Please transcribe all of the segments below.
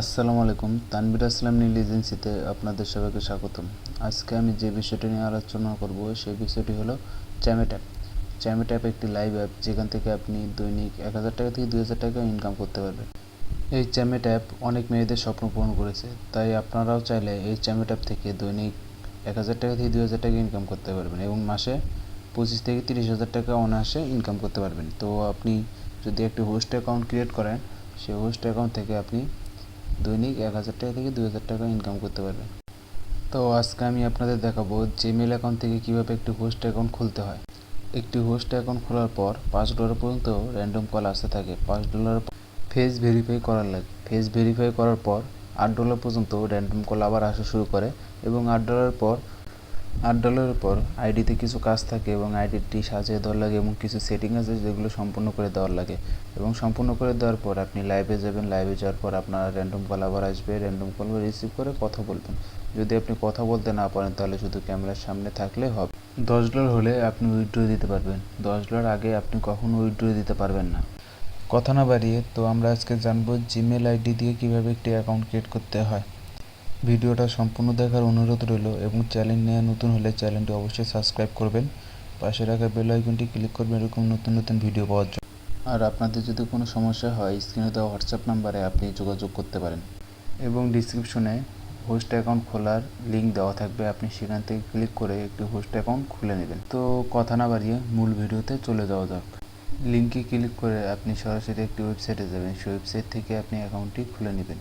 আসসালামু আলাইকুম তানবির আসলাম নীল এজেন্সিতে আপনাদের সবাইকে স্বাগতম। আজকে আমি যে বিষয়টি নিয়ে আলোচনা করব, সেই বিষয়টি হলো চ্যামেট অ্যাপ চ্যামেট অ্যাপ একটি লাইভ অ্যাপ যেখান থেকে আপনি দৈনিক এক হাজার টাকা থেকে দুই হাজার টাকা ইনকাম করতে পারবেন। এই চ্যামেট অ্যাপ অনেক মেয়েদের স্বপ্ন পূরণ করেছে, তাই আপনারাও চাইলে এই চ্যামেট অ্যাপ থেকে দৈনিক এক হাজার টাকা থেকে দুই হাজার টাকা ইনকাম করতে পারবেন এবং মাসে পঁচিশ থেকে তিরিশ হাজার টাকা অনায়াসে ইনকাম করতে পারবেন। তো আপনি যদি একটি হোস্ট অ্যাকাউন্ট ক্রিয়েট করেন, সেই হোস্ট অ্যাকাউন্ট থেকে আপনি দৈনিক এক হাজার টাকা থেকে দুই হাজার টাকা ইনকাম করতে পারবেন তো আজকে আমি আপনাদের দেখাবো জিমেল অ্যাকাউন্ট থেকে কীভাবে একটি হোস্ট অ্যাকাউন্ট খুলতে হয়। একটি হোস্ট অ্যাকাউন্ট খোলার পর পাঁচ ডলার পর্যন্ত র্যান্ডম কল আসতে থাকে। পাঁচ ডলার ফেস ভেরিফাই করার লাগে। ফেস ভেরিফাই করার পর আট ডলার পর্যন্ত র্যান্ডম কল আবার আসা শুরু করে এবং আট ডলার পর আট ডলারের পর আইডিতে কিছু কাজ থাকে এবং আইডিটি সাজিয়ে দেওয়ার লাগে এবং কিছু সেটিং আছে যেগুলো সম্পূর্ণ করে দেওয়ার লাগে। এবং সম্পূর্ণ করে দেওয়ার পর আপনি লাইভে যাবেন লাইভে যাওয়ার পর আপনার র্যান্ডম কল আবার আসবে র্যান্ডম কল রিসিভ করে কথা বলবেন। যদি আপনি কথা বলতে না পারেন, তাহলে শুধু ক্যামেরার সামনে থাকলে হবে। দশ ডলার হলে আপনি উইথড্র দিতে পারবেন। দশ ডলার আগে আপনি কখনো উইথড্র দিতে পারবেন না। কথা না বাড়িয়ে, তো আমরা আজকে জানব জিমেল আইডি দিয়ে কীভাবে একটি অ্যাকাউন্ট ক্রিয়েট করতে হয়। ভিডিওটা সম্পূর্ণ দেখার অনুরোধ রইল এবং চ্যানেল নিয়ে নতুন হলে চ্যানেলটি অবশ্যই সাবস্ক্রাইব করবেন। পাশে রাখা বেল আইকনটি ক্লিক করবেন এরকম নতুন নতুন ভিডিও পাওয়ার জন্য। আর আপনাদের যদি কোনো সমস্যা হয়, স্ক্রিনে দেওয়া হোয়াটসঅ্যাপ নাম্বারে আপনি যোগাযোগ করতে পারেন। এবং ডিসক্রিপশনে হোস্ট অ্যাকাউন্ট খোলার লিঙ্ক দেওয়া থাকবে। আপনি সেখান থেকে ক্লিক করে একটি হোস্ট অ্যাকাউন্ট খুলে নেবেন। তো কথা না বাড়িয়ে মূল ভিডিওতে চলে যাওয়া যাক। লিঙ্কে ক্লিক করে আপনি সরাসরি একটি ওয়েবসাইটে যাবেন। সেই ওয়েবসাইট থেকে আপনি অ্যাকাউন্টটি খুলে নেবেন।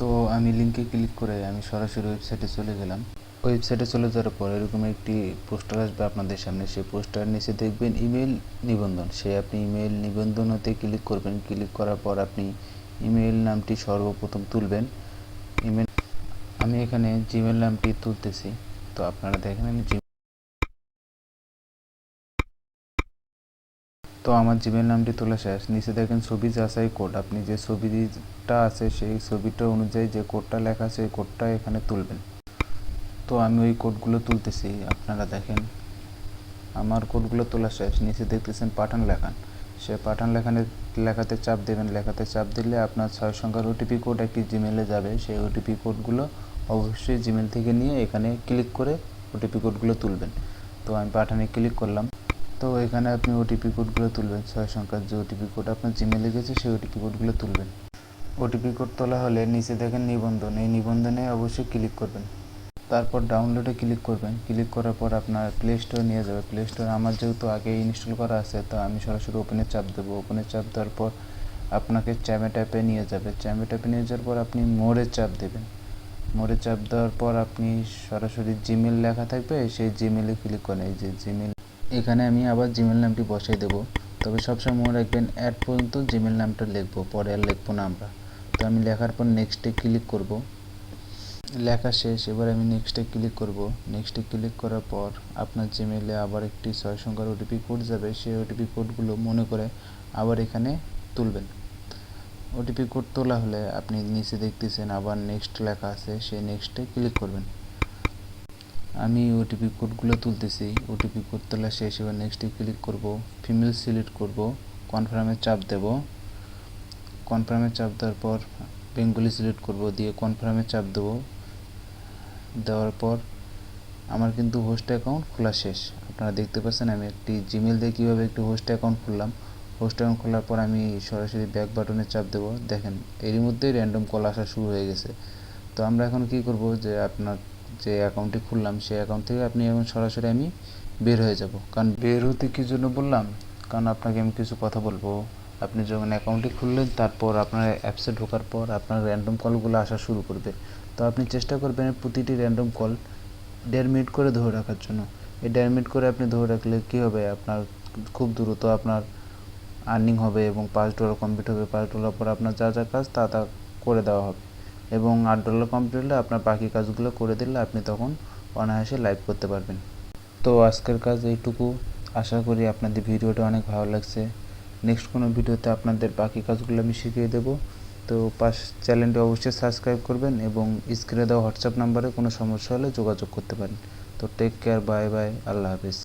তো আমি লিঙ্কে ক্লিক করে আমি সরাসরি ওয়েবসাইটে চলে গেলাম। ওয়েবসাইটে চলে যাওয়ার পর এরকম একটি পোস্টার আসবে আপনাদের সামনে। সেই পোস্টার নিচে দেখবেন ইমেল নিবন্ধন। সে আপনি ইমেল নিবন্ধন হতে ক্লিক করবেন। ক্লিক করার পর আপনি ইমেল নামটি সর্বপ্রথম তুলবেন। ইমেল আমি এখানে জিমেল নামটি তুলতেছি। তো আপনারা দেখেন আমি তো আমার জিমেল নামটি তোলা শেষ। নিচে দেখেন ছবি যাচাই কোড। আপনি যে ছবিটা আছে, সেই ছবিটা অনুযায়ী যে কোডটা লেখা আছে সেই কোডটা এখানে তুলবেন। তো আমি ওই কোডগুলো তুলতেছি, আপনারা দেখেন। আমার কোডগুলো তোলা শেষ। নিচে দেখতেছেন পাঠান লেখান। সে পাঠান লেখানে লেখাতে চাপ দেবেন। লেখাতে চাপ দিলে আপনার ছয় সংখ্যার ওটিপি কোড একটি জিমেলে যাবে। সেই ওটিপি কোডগুলো অবশ্যই জিমেল থেকে নিয়ে এখানে ক্লিক করে ওটিপি কোডগুলো তুলবেন। তো আমি পাঠানে ক্লিক করলাম। তো এখানে আপনি ওটিপি কোডগুলো তুলবেন, ছয় সংখ্যার যে ওটিপি কোড আপনার জিমেলে গেছে, সেই ওটিপি কোডগুলো তুলবেন। ওটিপি কোড তোলা হলে নিচে দেখেন নিবন্ধন, এই নিবন্ধনে অবশ্যই ক্লিক করবেন। তারপর ডাউনলোডে ক্লিক করবেন। ক্লিক করার পর আপনার প্লে স্টোর নিয়ে যাবে। প্লে স্টোর আমার যেহেতু আগে ইনস্টল করা আছে, তো আমি সরাসরি ওপেনে চাপ দেবো। ওপেনে চাপ দেওয়ার পর আপনাকে চ্যামে ট্যাপে নিয়ে যাবে। চ্যামে ট্যাপে নিয়ে যাওয়ার পর আপনি মোড়ে চাপ দেবেন। মোড়ে চাপ দেওয়ার পর আপনি সরাসরি জিমেল লেখা থাকবে, সেই জিমেলে ক্লিক করেন। এই যে জিমেল এখানে আমি আবার জিমেল নামটি বসাই দেবো। তবে সবসময় মনে রাখবেন অ্যাড পর্যন্ত জিমেল নামটা লিখব, পরে আর লিখব না আমরা। তো আমি লেখার পর নেক্সটে ক্লিক করব। লেখা শেষ, এবার আমি নেক্সটে ক্লিক করব। নেক্সটে ক্লিক করার পর আপনার জিমেলে আবার একটি ছয় সংখ্যার ওটিপি কোড যাবে। সেই ওটিপি কোডগুলো মনে করে আবার এখানে তুলবেন। ওটিপি কোড তোলা হলে আপনি নিচে দেখতেছেন আবার নেক্সট লেখা আছে, সেই নেক্সটে ক্লিক করবেন। আমি ওটিপি কোডগুলো তুলতেছি। ওটিপি কোড তোলা শেষ এবার নেক্সটে ক্লিক করব। ফিমেল সিলেক্ট করব। কনফার্মে চাপ দেব। কনফার্মে চাপ দেওয়ার পর বেঙ্গলি সিলেক্ট করব দিয়ে কনফার্মে চাপ দেব। দেওয়ার পর আমার কিন্তু হোস্ট অ্যাকাউন্ট খোলা শেষ। আপনারা দেখতে পাচ্ছেন আমি একটি জিমেল দিয়ে কীভাবে একটি হোস্ট অ্যাকাউন্ট খুললাম। হোস্ট অ্যাকাউন্ট খোলার পর আমি সরাসরি ব্যাক বাটনে চাপ দেব। দেখেন, এরই মধ্যেই র্যান্ডম কল আসা শুরু হয়ে গেছে। তো আমরা এখন কি করব যে আপনার যে অ্যাকাউন্টটি খুললাম, সেই অ্যাকাউন্ট থেকে আপনি এখন সরাসরি আমি বের হয়ে যাব। কারণ বের হতে কী জন্য বললাম? কারণ আপনাকে আমি কিছু কথা বলব। আপনি যখন অ্যাকাউন্টটি খুললেন, তারপর আপনার অ্যাপসে ঢোকার পর আপনার র্যান্ডম কলগুলো আসা শুরু করবে। তো আপনি চেষ্টা করবেন প্রতিটি র্যান্ডম কল দেড় মিনিট করে ধরে রাখার জন্য। এই দেড় মিনিট করে আপনি ধরে রাখলে কী হবে? আপনার খুব দ্রুত আপনার আর্নিং হবে এবং পাঁচ ডলার কমপ্লিট হবে। পাঁচ ডলার পর আপনার যা যা কাজ, তা তা করে দেওয়া হবে। এবং আট ডলার কমপ্লিট হলে আপনার বাকি কাজগুলো করে দিলে আপনি তখন অনায়াসে লাইভ করতে পারবেন। তো আজকের কাজ এইটুকু। আশা করি আপনাদের ভিডিওটা অনেক ভালো লাগছে। নেক্সট কোনো ভিডিওতে আপনাদের বাকি কাজগুলো আমি শিখিয়ে দেবো। তো পাশ চ্যানেলটি অবশ্যই সাবস্ক্রাইব করবেন এবং স্ক্রিনে দেওয়া হোয়াটসঅ্যাপ নাম্বারে কোনো সমস্যা হলে যোগাযোগ করতে পারেন। তো টেক কেয়ার বাই বাই আল্লাহ হাফিজ।